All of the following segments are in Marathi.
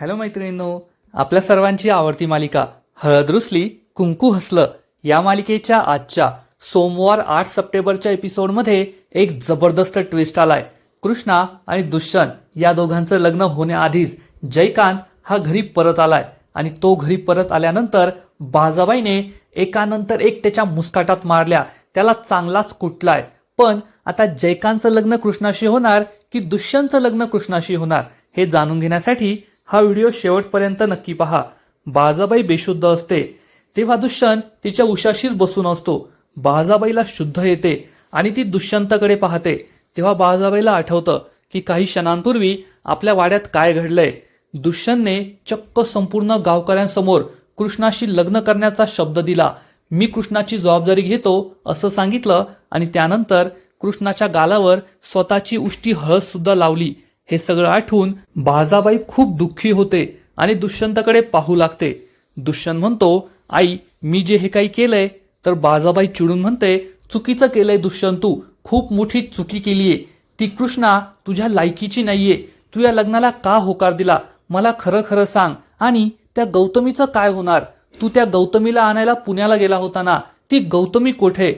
हॅलो मैत्रिणींनो आपल्या सर्वांची आवडती मालिका हळद रुसली कुंकू हसलं या मालिकेच्या आजच्या सोमवार आठ सप्टेंबरच्या एपिसोडमध्ये एक जबरदस्त ट्विस्ट आलाय. कृष्णा आणि दुष्यंत या दोघांचं लग्न होण्याआधीच जयकांत हा घरी परत आलाय आणि तो घरी परत आल्यानंतर बाजाबाईने एकानंतर एक त्याच्या मुस्काटात मारल्या. त्याला चांगलाच कुटलाय. पण आता जयकांतचं लग्न कृष्णाशी होणार की दुष्यंतचं लग्न कृष्णाशी होणार हे जाणून घेण्यासाठी हा व्हिडिओ शेवटपर्यंत नक्की पहा. बाजाबाई बेशुद्ध असते. तेव्हा दुष्यंत तिच्या उशाशीच बसून असतो. बाजाबाईला शुद्ध येते आणि ती दुष्यंताकडे पाहते. तेव्हा बाजाबाईला आठवतं की काही क्षणांपूर्वी आपल्या वाड्यात काय घडलंय. दुष्यंतने चक्क संपूर्ण गावकऱ्यांसमोर कृष्णाशी लग्न करण्याचा शब्द दिला. मी कृष्णाची जबाबदारी घेतो असं सांगितलं आणि त्यानंतर कृष्णाच्या गालावर स्वतःची उष्टी हळद सुद्धा लावली. हे सगळं आठवून बाजाबाई खूप दुःखी होते आणि दुष्यंताकडे पाहू लागते. दुष्यंत म्हणतो आई मी जे हे काही केलंय तर बाजाबाई चिडून म्हणते चुकीचं केलंय दुष्यंत तू खूप मोठी चुकी केलीये. ती कृष्णा तुझ्या लायकीची नाहीये. तू या लग्नाला का होकार दिला? मला खरं खरं सांग. आणि त्या गौतमीचं काय होणार? तू त्या गौतमीला आणायला पुण्याला गेला होता ना? ती गौतमी कोठे?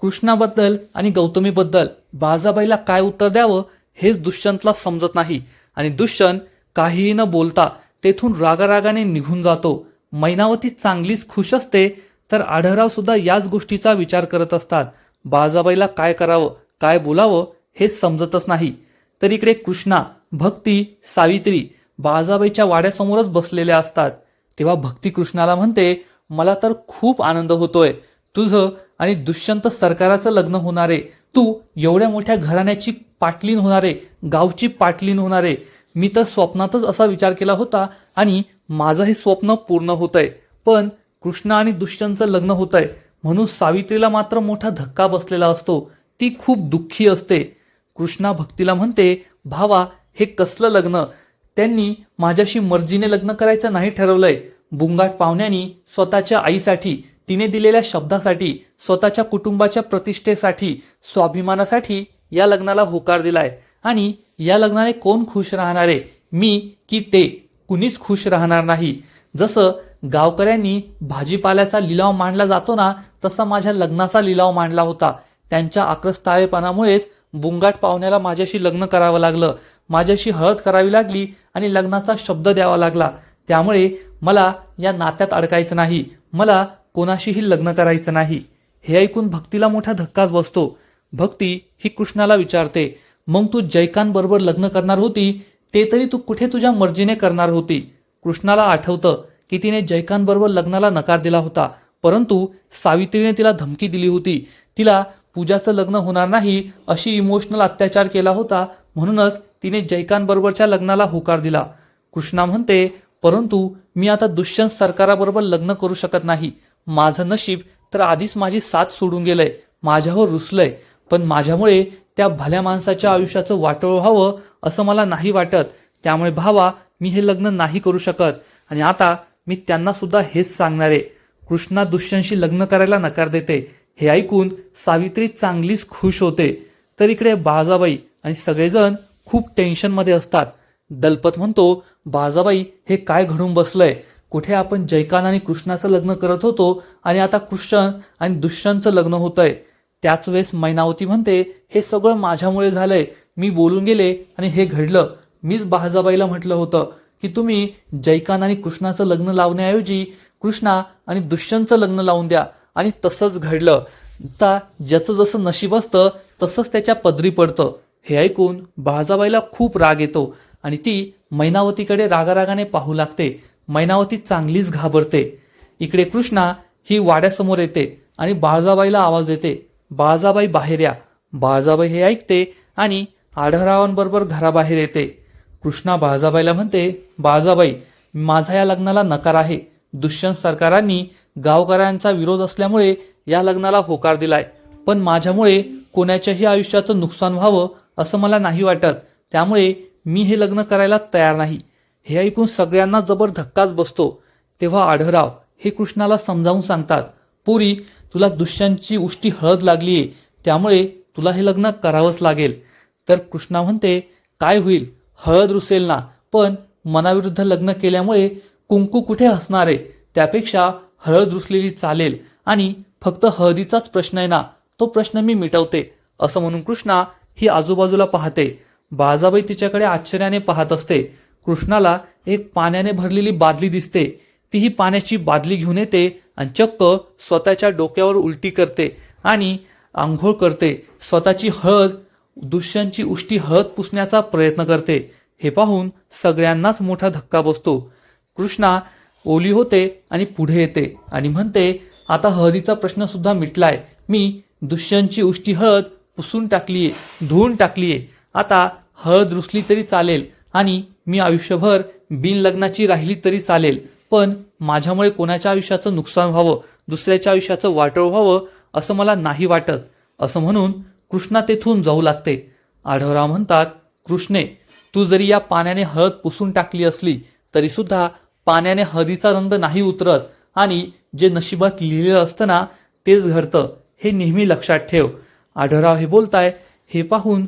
कृष्णाबद्दल आणि गौतमीबद्दल बाजाबाईला काय उत्तर द्यावं? हेच दुष्यंतला समजत नाही. आणि दुष्यंत काहीही न बोलता तेथून रागारागाने निघून जातो. मैनावती चांगलीच खुश असते तर आढळराव सुद्धा याच गोष्टीचा विचार करत असतात. बाजाबाईला काय करावं काय बोलावं हे समजतच नाही. तर इकडे कृष्णा भक्ती सावित्री बाजाबाईच्या वाड्यासमोरच बसलेल्या असतात. तेव्हा भक्ती कृष्णाला म्हणते मला तर खूप आनंद होतोय. तुझं आणि दुष्यंत सरकाराचं लग्न होणारे तू एवढ्या मोठ्या घराण्याची पाटलीन होणारे गावची पाटलीन होणारे मी तर स्वप्नातच असा विचार केला होता आणि माझं हे स्वप्न पूर्ण होतंय. पण कृष्णा आणि दुष्यंतचं लग्न होतंय. म्हणून सावित्रीला मात्र मोठा धक्का बसलेला असतो. ती खूप दुःखी असते. कृष्णा भक्तीला म्हणते भावा हे कसलं लग्न? त्यांनी माझ्याशी मर्जीने लग्न करायचं नाही ठरवलंय. बुंगाट पाहुण्यांनी स्वतःच्या आईसाठी तिने दिलेल्या शब्दासाठी स्वतःच्या कुटुंबाच्या प्रतिष्ठेसाठी स्वाभिमानासाठी या लग्नाला होकार दिलाय. आणि या लग्नाने कोण खुश आहे? मी की ते? कुणीच खुश राहणार नाही. जसं गावकऱ्यांनी भाजीपाल्याचा लिलाव मांडला जातो ना तसा माझ्या लग्नाचा लिलाव मांडला होता. त्यांच्या आक्रस्ताळेपणामुळेच बुंगाट पाहुण्याला माझ्याशी लग्न करावं लागलं. माझ्याशी हळद करावी लागली आणि लग्नाचा शब्द द्यावा लागला. त्यामुळे मला या नात्यात अडकायचं नाही. मला कोणाशीही लग्न करायचं नाही. हे ऐकून भक्तीला मोठा धक्काच बसतो. भक्ती ही कृष्णाला विचारते मग तू जैकांबरोबर लग्न करणार होती? ते तरी तू कुठे तुझ्या मर्जीने करणार होती? कृष्णाला आठवतं की तिने जैकांबरोबर लग्नाला नकार दिला होता परंतु सावित्रीने तिला धमकी दिली होती. तिला पूजाचं लग्न होणार नाही अशी इमोशनल अत्याचार केला होता म्हणूनच तिने जैकांबरोबरच्या लग्नाला होकार दिला. कृष्णा म्हणते परंतु मी आता दुष्यंत सरकाराबरोबर लग्न करू शकत नाही. माझं नशीब तर आधीच माझी साथ सोडून गेलंय. माझ्यावर रुसलंय. पण माझ्यामुळे त्या भल्या माणसाच्या आयुष्याचं वाटोळ व्हावं असं मला नाही वाटत. त्यामुळे भावा मी हे लग्न नाही करू शकत. आणि आता मी त्यांना सुद्धा हेच सांगणार. आहे कृष्णा दुष्यंशी लग्न करायला नकार देते. हे ऐकून सावित्री चांगलीच खुश होते. तर इकडे बाजाबाई आणि सगळेजण खूप टेन्शनमध्ये असतात. दलपत म्हणतो बाजाबाई हे काय घडून बसलंय? कुठे आपण जयकान आणि कृष्णाचं लग्न करत होतो आणि आता कृष्ण आणि दुष्यंतचं लग्न होतंय? त्याच वेळेस मैनावती म्हणते हे सगळं माझ्यामुळे झालंय. मी बोलून गेले आणि हे घडलं. मीच बाजाबाईला म्हटलं होतं की तुम्ही जैकान आणि कृष्णाचं लग्न लावण्याऐवजी कृष्णा आणि दुष्यंतचं लग्न लावून द्या. आणि तसंच घडलं. आता ज्याचं जसं नशीब असतं तसंच त्याच्या पदरी पडतं. हे ऐकून बाळजाबाईला खूप राग येतो आणि ती मैनावतीकडे रागारागाने पाहू लागते. मैनावती चांगलीच घाबरते. इकडे कृष्णा ही वाड्यासमोर येते आणि बाळजाबाईला आवाज देते. बाळजाबाई बाहेर या. बाळजाबाई हे ऐकते आणि आढळरावांबरोबर घराबाहेर येते. कृष्णा बाळजाबाईला म्हणते बाळजाबाई माझा या लग्नाला नकार आहे. दुष्यंत सरकारांनी गावकऱ्यांचा विरोध असल्यामुळे या लग्नाला होकार दिलाय. पण माझ्यामुळे कोणाच्याही आयुष्याचं नुकसान व्हावं असं मला नाही वाटत. त्यामुळे मी हे लग्न करायला तयार नाही. हे ऐकून सगळ्यांना जबर धक्काच बसतो. तेव्हा आढळराव हे कृष्णाला समजावून सांगतात पुरी तुला दुष्यांची उष्टी हळद लागली त्यामुळे तुला हे लग्न करावंच लागेल. तर कृष्णा म्हणते काय होईल? हळद रुसेल ना. पण मनाविरुद्ध लग्न केल्यामुळे कुंकू कुठे हसणार? आहे त्यापेक्षा हळद रुसलेली चालेल. आणि फक्त हळदीचाच प्रश्न आहे ना तो प्रश्न मी मिटवते असं म्हणून कृष्णा ही आजूबाजूला पाहते. बाजाबाई तिच्याकडे आश्चर्याने पाहत असते. कृष्णाला एक पाण्याने भरलेली बादली दिसते. ती ही पाण्याची बादली घेऊन येते आणि चक्क स्वतःच्या डोक्यावर उलटी करते आणि आंघोळ करते. स्वतःची हळद दुष्यांची उष्टी हळद पुसण्याचा प्रयत्न करते. हे पाहून सगळ्यांनाच मोठा धक्का बसतो. कृष्णा ओली होते आणि पुढे येते आणि म्हणते आता हळदीचा प्रश्न सुद्धा मिटलाय. मी दुष्यांची उष्टी हळद पुसून टाकलीये धुवून टाकलीये. आता हळद रुसली तरी चालेल आणि मी आयुष्यभर बिन लग्नाची राहिली तरी चालेल. पण माझ्यामुळे कोणाच्या आयुष्याचं नुकसान व्हावं दुसऱ्याच्या आयुष्याचं वाटोळ व्हावं असं मला नाही वाटत. असं म्हणून कृष्णा तेथून जाऊ लागते. आढळराव म्हणतात कृष्णे तू जरी या पाण्याने हळद पुसून टाकली असली तरी सुद्धा पाण्याने हळदीचा रंग नाही उतरत आणि जे नशिबात लिहिलेलं असतं ना तेच घडतं. हे नेहमी लक्षात ठेव. आढळराव हे बोलताय हे पाहून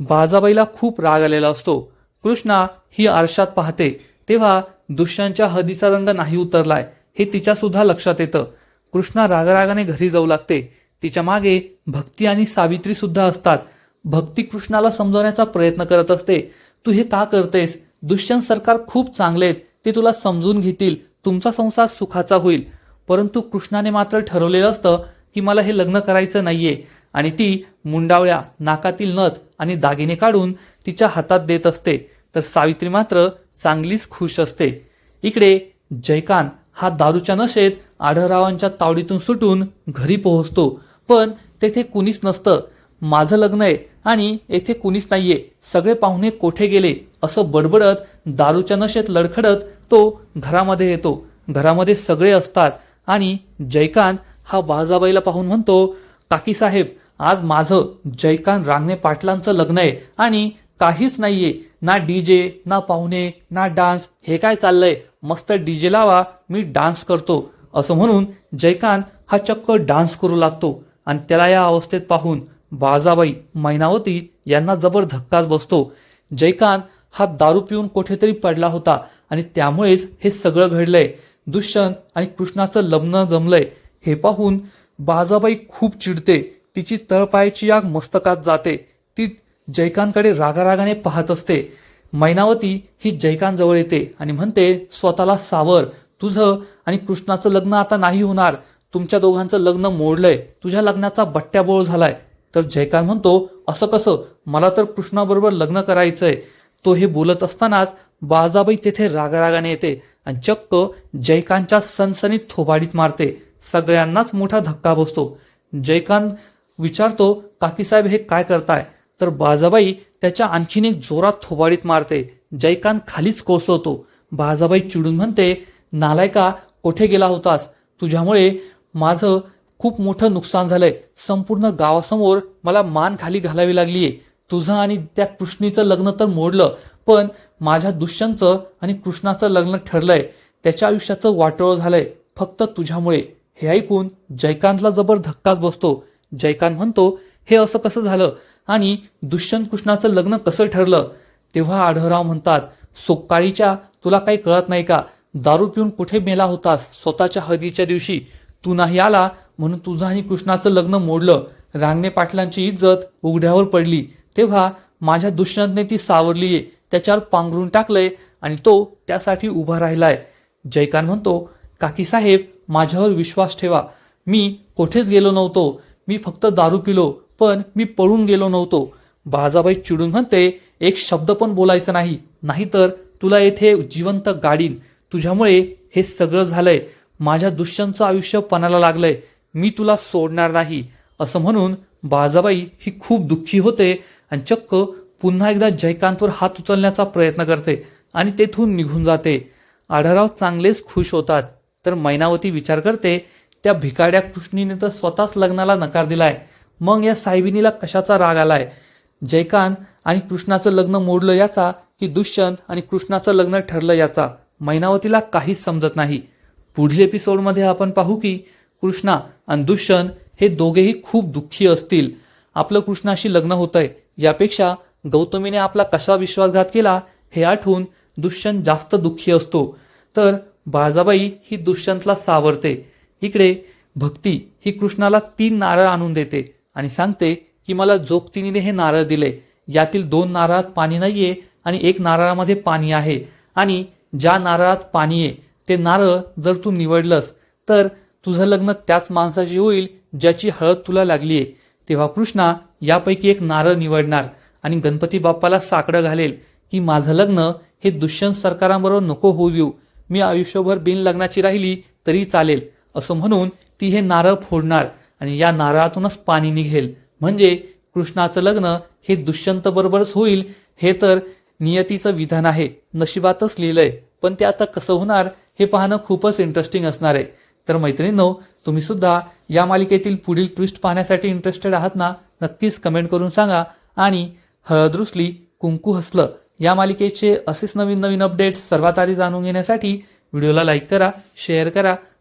बाजाबाईला खूप राग आलेला असतो. कृष्णा ही आरशात पाहते. तेव्हा दुष्यांच्या हदीचा रंग नाही उतरलाय हे तिच्या सुद्धा लक्षात येतं. कृष्णा रागरागाने घरी जाऊ लागते. तिच्यामागे भक्ती आणि सावित्री सुद्धा असतात. भक्ती कृष्णाला समजवण्याचा प्रयत्न करत असते. तू हे का करतेस? दुष्यंत सरकार खूप चांगले आहेत. ते तुला समजून घेतील. तुमचा संसार सुखाचा होईल. परंतु कृष्णाने मात्र ठरवलेलं असतं की मला हे लग्न करायचं नाहीये आणि ती मुंडावळ्या नाकातील नथ आणि दागिने काढून तिच्या हातात देत असते. तर सावित्री मात्र चांगलीच खुश असते. इकडे जयकांत हा दारूच्या नशेत आढळरावांच्या तावडीतून सुटून घरी पोहोचतो. पण तेथे कुणीच नसतं. माझं लग्न आहे आणि येथे कुणीच नाहीये. सगळे पाहुणे कोठे गेले? असं बडबडत दारूच्या नशेत लडखडत तो घरामध्ये येतो. घरामध्ये सगळे असतात. आणि जयकांत हा बाळजाबाईला पाहून म्हणतो काकी साहेब आज माझं जयकांत रांगणे पाटलांचं लग्न आहे आणि काहीच नाहीये. ना डीजे ना पाहुणे ना डान्स. हे काय चाललंय? मस्त डीजे लावा मी डान्स करतो. असं म्हणून जयकांत हा चक्क डान्स करू लागतो. आणि त्याला या अवस्थेत पाहून बाजाबाई मैनावती यांना जबर धक्काच बसतो. जयकांत हा दारू पिऊन कुठेतरी पडला होता आणि त्यामुळेच हे सगळं घडलंय. दुष्यंत आणि कृष्णाचं लग्न जमलंय. हे पाहून बाजाबाई खूप चिडते. तिची तळपायाची आग मस्तकात जाते. ती जयकांतकडे रागारागाने पाहत असते. मैनावती ही जयकांतजवळ येते आणि म्हणते स्वतःला सावर तुझं आणि कृष्णाचं लग्न आता नाही होणार. तुमच्या दोघांचं लग्न मोडलंय. तुझ्या लग्नाचा बट्ट्याबोळ झालाय. तर जयकांत म्हणतो असं कसं? मला तर कृष्णाबरोबर लग्न करायचंय. तो हे बोलत असतानाच बाजाबाई तेथे रागारागाने येते आणि चक्क जयकांतच्या सनसनीत थोबाडीत मारते. सगळ्यांनाच मोठा धक्का बसतो. जयकांत विचारतो काकीसाहेब हे काय करताय? तर बाजाबाई त्याच्या आणखीन एक जोरात थोबाडीत मारते. जयकांत खालीच कोसळतो. बाजाबाई चिडून म्हणते नालायका कोठे गेला होतास? तुझ्यामुळे माझं खूप मोठं नुकसान झालंय. संपूर्ण गावासमोर मला मान खाली घालावी लागलीये. तुझं आणि त्या कृष्णीचं लग्न तर मोडलं पण माझ्या दुष्यंतचं आणि कृष्णाचं लग्न ठरलंय. त्याच्या आयुष्याचं वाटोळ झालंय. फक्त तुझ्यामुळे. हे ऐकून जयकांतला जबर धक्काच बसतो. जयकांत म्हणतो हे असं कसं झालं? आणि दुष्यंत कृष्णाचं लग्न कसं ठरलं? तेव्हा आढळराव म्हणतात सोकाळीच्या तुला काही कळत नाही का? दारू पिऊन कुठे मेला होतास? स्वतःच्या हळदीच्या दिवशी तू नाही आला म्हणून तुझं आणि कृष्णाचं लग्न मोडलं. रांगणे पाटलांची इज्जत उघड्यावर पडली. तेव्हा माझ्या दुष्यंतने ती सावरलीये त्याच्यावर पांघरून टाकलंय आणि तो त्यासाठी उभा राहिलाय. जयकांत म्हणतो काकी साहेब माझ्यावर विश्वास ठेवा. मी कुठेच गेलो नव्हतो. मी फक्त दारू पिलो. पण मी पळून गेलो नव्हतो. बाळाबाई चिडून म्हणते एक शब्द पण बोलायचं नाही नाहीतर तुला येथे जिवंत गाडीन. तुझ्यामुळे हे सगळं झालंय. माझ्या दुष्यंतचं आयुष्य पणाला लागलंय. मी तुला सोडणार नाही. असं म्हणून बाजाबाई ही खूप दुःखी होते आणि चक्क पुन्हा एकदा जयकांतवर हात उचलण्याचा प्रयत्न करते आणि तेथून निघून जाते. आढळराव चांगलेच खुश होतात. तर मैनावती विचार करते त्या भिकाड्या कृष्णीने तर स्वतःच लग्नाला नकार दिलाय. मग या साहेबिनीला कशाचा राग आलाय? जयकांत आणि कृष्णाचं लग्न मोडलं याचा की दुष्यंत आणि कृष्णाचं लग्न ठरलं याचा? मैनावतीला काहीच समजत नाही. पुढील एपिसोडमध्ये आपण पाहू की कृष्णा आणि दुष्यंत हे दोघेही खूप दुःखी असतील. आपलं कृष्णाशी लग्न होतंय. यापेक्षा गौतमीने आपला कसा विश्वासघात केला हे आठवून दुष्यंत जास्त दुःखी असतो. तर बाळजाबाई ही दुष्यंतला सावरते. इकडे भक्ती ही कृष्णाला तीन नारळ आणून देते. आणि सांगते की मला जोगतिनीने हे नारळ दिले. यातील दोन नारळात पाणी नाहीये आणि एक नारळामध्ये पाणी आहे. आणि ज्या नारळात पाणी आहे ते नारळ जर तू निवडलंस तर तुझं लग्न त्याच माणसाशी होईल ज्याची हळद तुला लागली आहे तेव्हा कृष्णा यापैकी एक नारळ निवडणार आणि गणपती बाप्पाला साकडं घालेल की माझं लग्न हे दुष्यंत सरकारांबरोबर नको होऊ देऊ. मी आयुष्यभर बिन लग्नाची राहिली तरी चालेल. असं म्हणून ती हे नारळ फोडणार. आणि या नारळातूनच पाणी निघेल. म्हणजे कृष्णाचं लग्न हे दुष्यंत बरोबरच होईल हे तर नियतीचं विधान आहे. नशिबातच लिहिलंय. पण ते आता कसं होणार हे पाहणं खूपच इंटरेस्टिंग असणार आहे. तर मैत्रिणींनो तुम्ही सुद्धा या मालिकेतील पुढील ट्विस्ट पाहण्यासाठी इंटरेस्टेड आहात ना नक्कीच कमेंट करून सांगा. आणि हळद रुसली कुंकू हसलं या मालिकेचे असेच नवीन नवीन अपडेट्स सर्वात आधी जाणून घेण्यासाठी व्हिडिओला लाईक करा शेअर करा